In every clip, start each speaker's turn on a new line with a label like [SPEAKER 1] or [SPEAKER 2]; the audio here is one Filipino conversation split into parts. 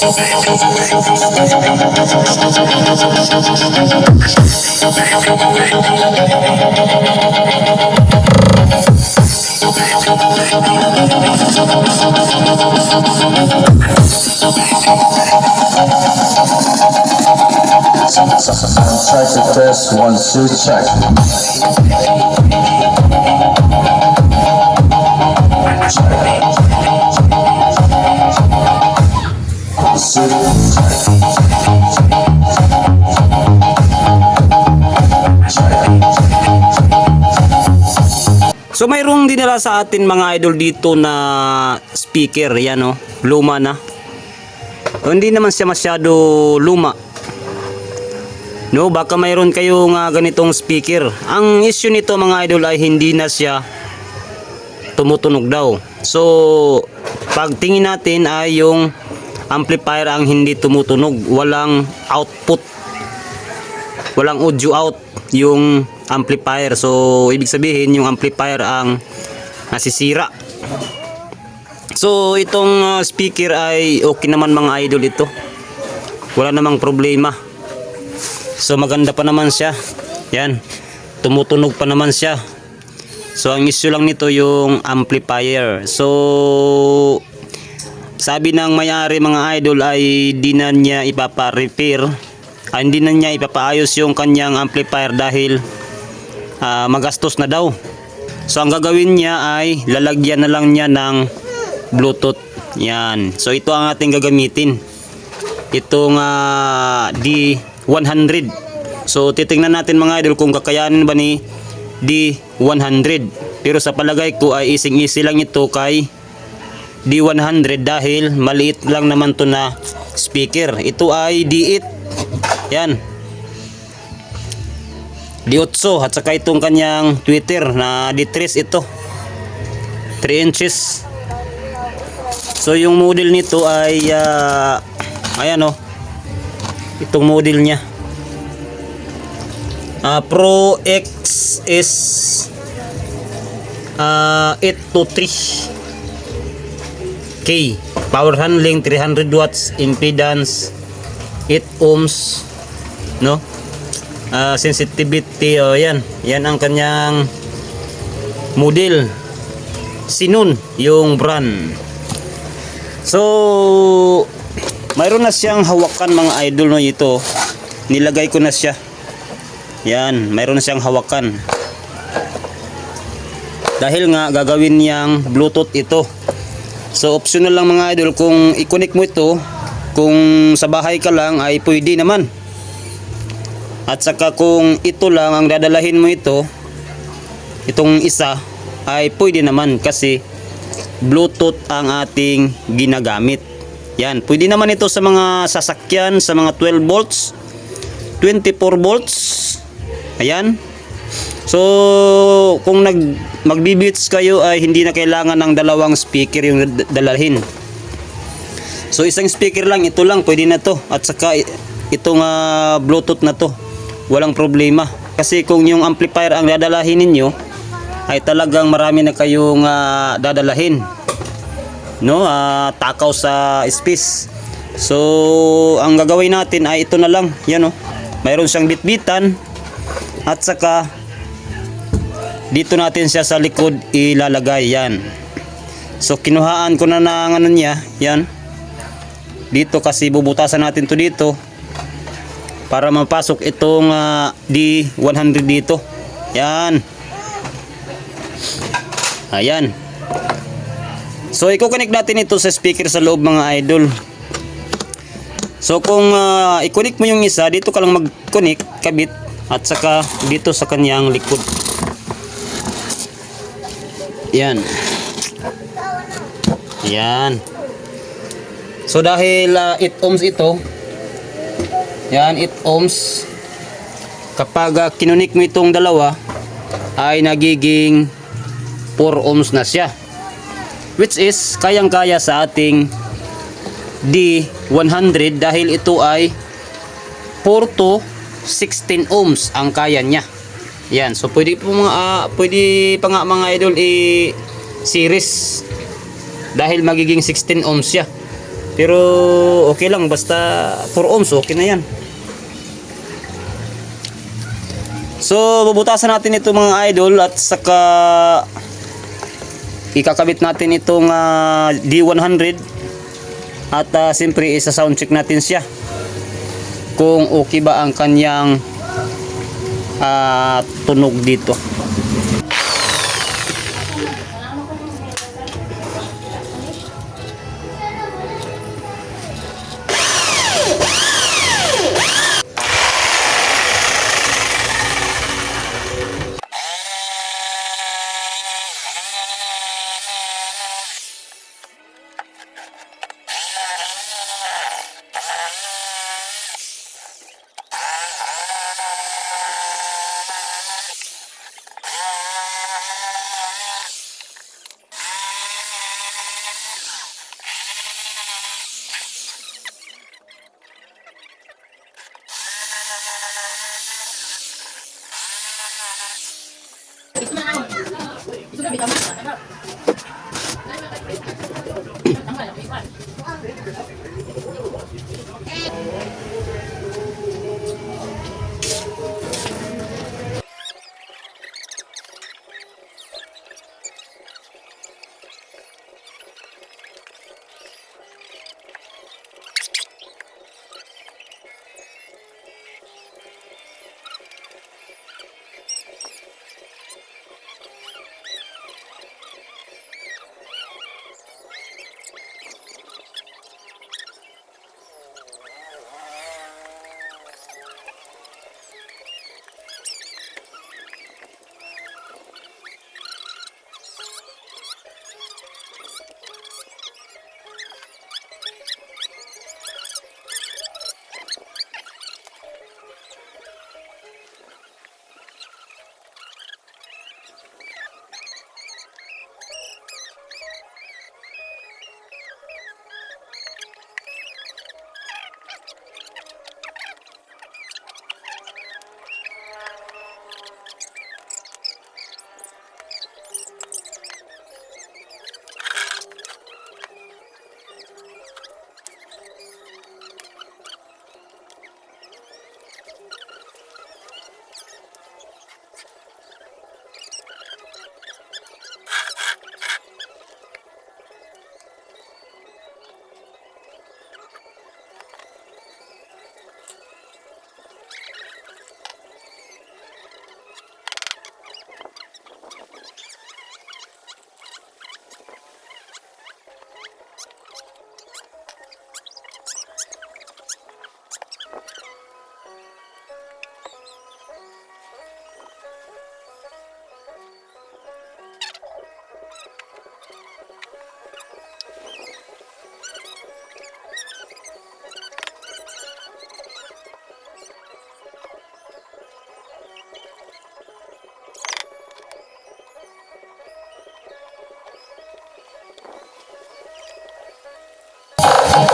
[SPEAKER 1] Check the test, one, two, check. check.
[SPEAKER 2] So mayroong dinala sa atin mga idol dito na speaker, yan oh, luma na. O, hindi naman siya masyado luma. No, baka mayroon kayong ah, ganitong speaker. Ang issue nito mga idol ay hindi na siya tumutunog daw. So, pag tingin natin ay yung amplifier ang hindi tumutunog, walang output. Walang audio out yung amplifier. So, ibig sabihin yung amplifier ang nasisira. So, itong ah, speaker ay okay naman mga idol ito. Wala namang problema. So, maganda pa naman siya. Yan. Tumutunog pa naman siya. So, ang issue lang nito yung amplifier. So, sabi ng may-ari mga idol ay di na niya ipapa-repair. Ah, hindi na niya ipapaayos yung kanyang amplifier dahil ah, magastos na daw. So, ang gagawin niya ay lalagyan na lang niya ng Bluetooth. Yan. So, ito ang ating gagamitin. Itong ah, D100. So, titingnan natin mga idol kung kakayanin ba ni D100. Pero sa palagay ko ay ising-easy lang ito kay D100 dahil maliit lang naman to na speaker. Ito ay D8. Yan. D8 at saka itong kanyang Twitter na D3 ito. 3 inches. So yung model nito ay ah, ayan oh. Itong model niya. Ah, Pro X is ah 823 K. Power handling 300 watts, impedance 8 ohms, no? Ah, sensitivity oh yan. Yan ang kanyang model. Sinon yung brand. So, mayroon na siyang hawakan mga idol no ito. Nilagay ko na siya. Yan, mayroon na siyang hawakan. Dahil nga gagawin niyang Bluetooth ito. So optional lang mga idol kung i-connect mo ito, kung sa bahay ka lang ay pwede naman. At saka kung ito lang ang dadalahin mo ito, itong isa ay pwede naman kasi Bluetooth ang ating ginagamit. Yan, pwede naman ito sa mga sasakyan, sa mga 12 volts, 24 volts. Ayan. So, kung nag magbibits kayo ay hindi na kailangan ng dalawang speaker yung dalahin. So, isang speaker lang, ito lang, pwede na to. At saka itong ah, Bluetooth na to, walang problema. Kasi kung yung amplifier ang dadalahin ninyo, ay talagang marami na kayong ah, dadalahin. No, ah, takaw sa space. So, ang gagawin natin ay ito na lang. Yan oh. Mayroon siyang bitbitan at saka dito natin siya sa likod ilalagay yan. So, kinuhaan ko na ng ano niya. Yan. Dito kasi bubutasan natin to dito para mapasok itong ah, D100 dito. Yan. Ayan. So, i-connect natin ito sa speaker sa loob mga idol. So, kung ah, i-connect mo yung isa, dito ka lang mag-connect, kabit, at saka dito sa kanyang likod. Yan. Yan. So, dahil ah, 8 ohms ito, yan, 8 ohms, kapag uh, kinunik mo itong dalawa, ay nagiging 4 ohms na siya which is kayang-kaya sa ating D100 dahil ito ay 4 to 16 ohms ang kaya niya. Yan, so pwede po mga ah, pwede pa nga mga idol i series dahil magiging 16 ohms siya. Pero okay lang basta 4 ohms okay na yan. So bubutasan natin ito mga idol at saka ikakabit natin itong ah, D100 at uh, siyempre isa sound check natin siya kung okay ba ang kanyang ah, tunog dito. Gusto na ako. Na bitamasa.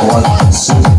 [SPEAKER 1] One, two,